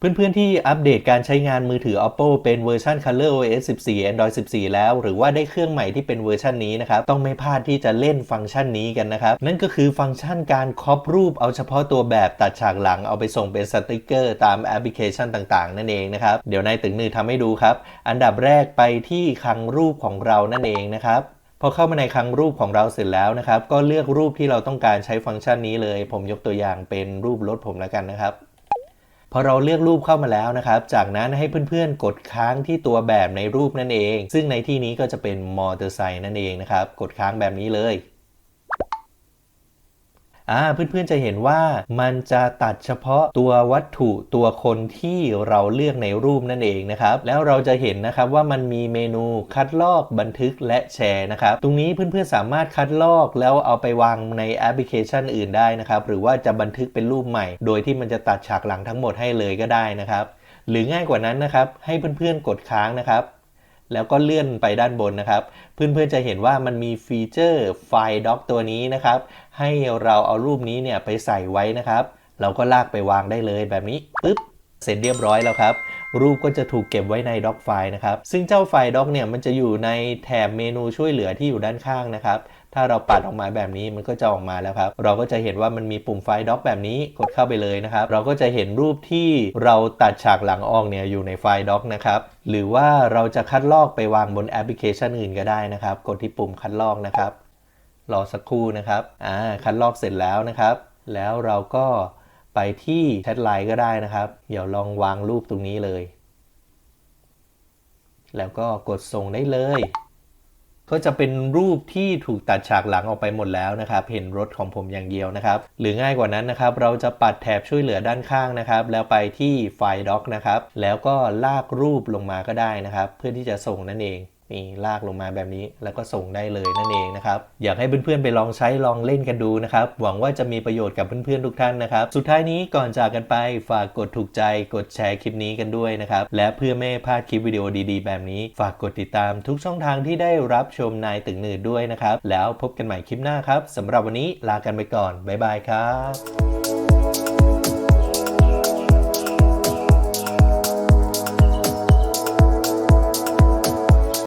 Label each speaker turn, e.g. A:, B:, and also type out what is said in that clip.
A: เพื่อนๆ ที่อัปเดตการใช้งานมือถือ Oppo เป็นเวอร์ชัน Color OS 14 Android 14 แล้ว หรือว่าได้เครื่องใหม่ที่เป็นเวอร์ชันนี้นะครับ ต้องไม่พลาดที่จะเล่นฟังก์ชันนี้กันนะครับ นั่นก็คือฟังก์ชันการครอปรูปเอาเฉพาะตัวแบบตัดฉากหลังเอาไปส่งเป็นสติกเกอร์ตามแอปพลิเคชันต่างๆ นั่นเองนะครับ เดี๋ยวนายตึงนือทำให้ดูครับ อันดับแรกไปที่คลังรูปของเรานั่นเองนะครับพอเข้ามาในคลังรูปของเราเสร็จแล้วนะครับ ก็เลือกรูปที่เราต้องการใช้ฟังก์ชันนี้เลย ผมยกตัวอย่างเป็นรูปรถผมแล้วกันนะครับ พอเราเลือกรูปเข้ามาแล้วนะครับ จากนั้นให้เพื่อนๆ กดค้างที่ตัวแบบในรูปนั่นเอง ซึ่งในที่นี้ก็จะเป็นมอเตอร์ไซค์นั่นเองนะครับ กดค้างแบบนี้เลย อ่าเพื่อนๆจะเห็นว่ามันจะตัดเฉพาะตัววัตถุตัวคนที่เราเลือกในรูปนั่นเองนะครับ แล้วเราจะเห็นนะครับว่ามันมีเมนูคัดลอกบันทึกและแชร์นะครับ ตรงนี้เพื่อนๆสามารถคัดลอกแล้วเอาไปวางในแอปพลิเคชันอื่นได้นะครับ หรือว่าจะบันทึกเป็นรูปใหม่ โดยที่มันจะตัดฉากหลังทั้งหมดให้เลยก็ได้นะครับ หรือง่ายกว่านั้นนะครับ ให้เพื่อนๆกดค้างนะครับ แล้วก็เลื่อนไปด้านบนนะครับ เพื่อนๆจะเห็นว่ามันมีฟีเจอร์ไฟล์ด็อกตัวนี้นะครับ ให้เราเอารูปนี้เนี่ยไปใส่ไว้นะครับ เราก็ลากไปวางได้เลยแบบนี้ปึ๊บ เสร็จเรียบร้อยแล้วครับ รูปก็จะถูกเก็บไว้ในด็อกไฟล์นะครับ ซึ่งเจ้าไฟล์ด็อกเนี่ยมันจะอยู่ในแถบเมนูช่วยเหลือที่อยู่ด้านข้างนะครับ ถ้าเราปัดออกมาแบบนี้มันก็จะออกมาแล้วครับ เราก็จะเห็นว่ามันมีปุ่มไฟล์ด็อกแบบนี้กดเข้าไปเลยนะครับ เราก็จะเห็นรูปที่เราตัดฉากหลังออกเนี่ยอยู่ในไฟล์ด็อกนะครับหรือว่าเราจะคัดลอกไปวางบนแอปพลิเคชันอื่นก็ได้นะครับ กดที่ปุ่มคัดลอกนะครับรอสักครู่นะครับอ่าคัดลอกเสร็จแล้วนะครับ แล้วเราก็ ไปที่แชทไลน์ก็ได้นะครับ เดี๋ยวลองวางรูปตรงนี้เลย แล้วก็กดส่งได้เลย ก็จะเป็นรูปที่ถูกตัดฉากหลังออกไปหมดแล้วนะครับ เห็นรถของผมอย่างเดียวนะครับ หรือง่ายกว่านั้นนะครับ เราจะปัดแถบช่วยเหลือด้านข้างนะครับ แล้วไปที่ไฟล์ด็อกนะครับ แล้วก็ลากรูปลงมาก็ได้นะครับ เพื่อที่จะส่งนั่นเอง นี่ลากลงมาแบบนี้แล้วก็ส่งได้เลยนั่นเองนะครับอยากให้เพื่อนๆไปลองใช้ลองเล่นกันดูนะครับหวังว่าจะมีประโยชน์กับเพื่อนๆทุกท่านนะครับสุดท้ายนี้ก่อนจากกันไปฝากกดถูกใจกดแชร์คลิปนี้กันด้วยนะครับและเพื่อไม่พลาดคลิปวิดีโอดีๆ แบบนี้ ฝากกดติดตามทุกช่องทางที่ได้รับชมนายตึงหนืดด้วยนะครับแล้วพบกันใหม่คลิปหน้าครับสำหรับวันนี้ลากันไปก่อนบ๊ายบายครับ